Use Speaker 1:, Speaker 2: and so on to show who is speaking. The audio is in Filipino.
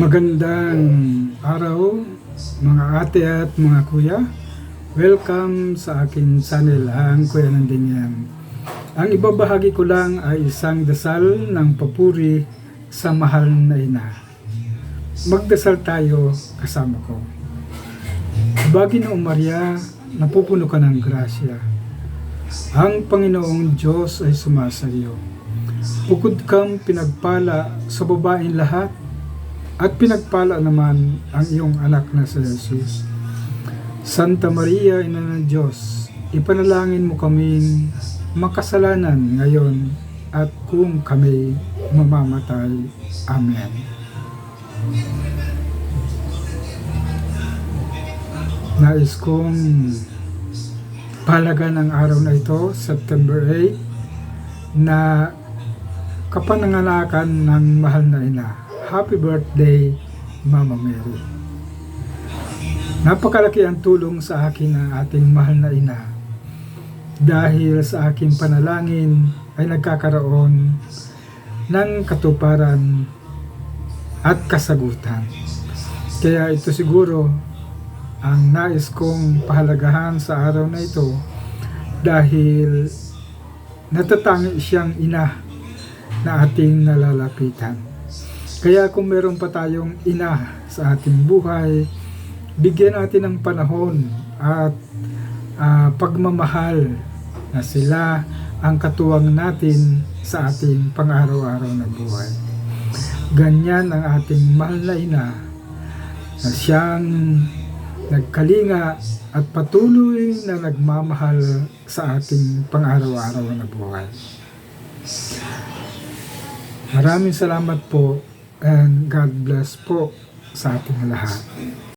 Speaker 1: Magandang araw mga ate at mga kuya. Welcome sa aking channel, ang Kuya ng Dinyan. Ang ibabahagi ko lang ay isang dasal ng papuri sa mahal na ina. Magdasal tayo kasama ko. Bagi noong Maria, napupuno ka ng grasya. Ang Panginoong Diyos ay sumasayo. Bukod kang pinagpala sa babaeng lahat, at pinagpala naman ang iyong anak na si Jesus. Santa Maria, Ina ng Diyos, ipanalangin mo kaming makasalanan ngayon at kung kami mamamatay. Amen. Nais kong palagan ang araw na ito, September 8, na kapananganakan ng mahal na ina. Happy birthday, Mama Mary. Napakalaki ang tulong sa akin ng ating mahal na ina. Dahil sa aking panalangin ay nagkakaroon ng katuparan at kasagutan. Kaya ito siguro ang nais kong pahalagahan sa araw na ito dahil natatangi siyang ina na ating nalalapitan. Kaya kung meron pa tayong ina sa ating buhay, bigyan natin ng panahon at ah, pagmamahal na sila ang katuwang natin sa ating pang-araw-araw na buhay. Ganyan ang ating mahal na ina na siyang nagkalinga at patuloy na nagmamahal sa ating pang-araw-araw na buhay. Maraming salamat po and God bless po sa ating lahat.